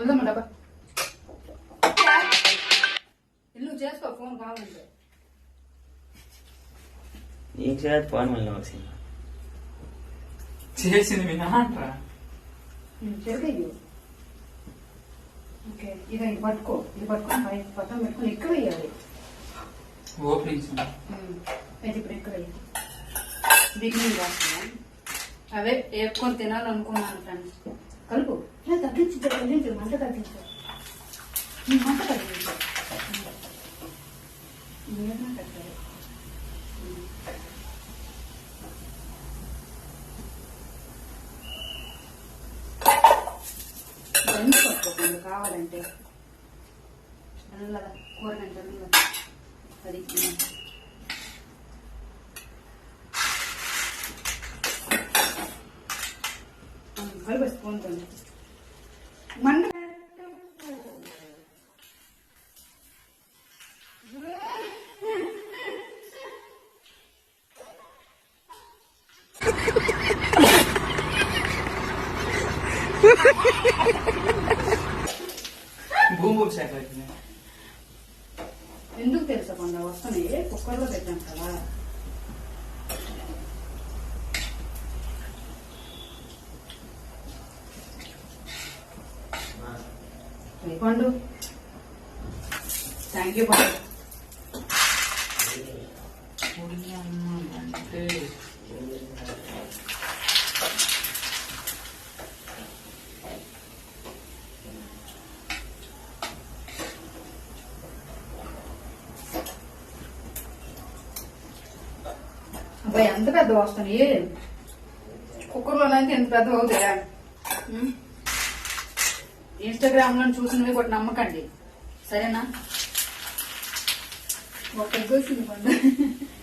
ఉందమ్మా డబ్బా ఇల్లు చేసుకో ఫోన్ కావాలంటే నీకు చేయదు ఫోన్ మళ్ళీ వచ్చింది చేసింది మీ నాన్నరా ఇది పట్టుకో ఇది పట్టుకొని పై పక్కన పెట్టుకొని ఎక్కువ వేయాలి? ఓపెనింగ్స్ అయితే ఇప్పుడు ఎక్కువ వేయాలి? బిగినింగ్ రాస్తున్నా అవే వేపుకొని తినాలనుకున్నాను ఫ్రెండ్స్. కలుపు. ఇలా తగ్గించు తగ్గించు మంట తగ్గించు. మంట తగ్గించు. నీళ్ళన్నా తగ్గాలి కావాలంటే. నల్లగా కూర నల్లగా. అది కలిపి స్పూన్ మండ భూమి శాఖ ఎందుకు తెలుసకుండా వస్తున్నాయి. కుక్కర్లో పెట్టాం కదా. పండు. థ్యాంక్ యూ పండు. అబ్బాయి ఎంత పెద్ద వస్తున్నాయి కుక్కర్లోనైతే ఎంత పెద్ద అవుతాయా ఇన్స్టాగ్రామ్లో చూసినవి కూడా నమ్మకండి. సరేనా? ఒక పండు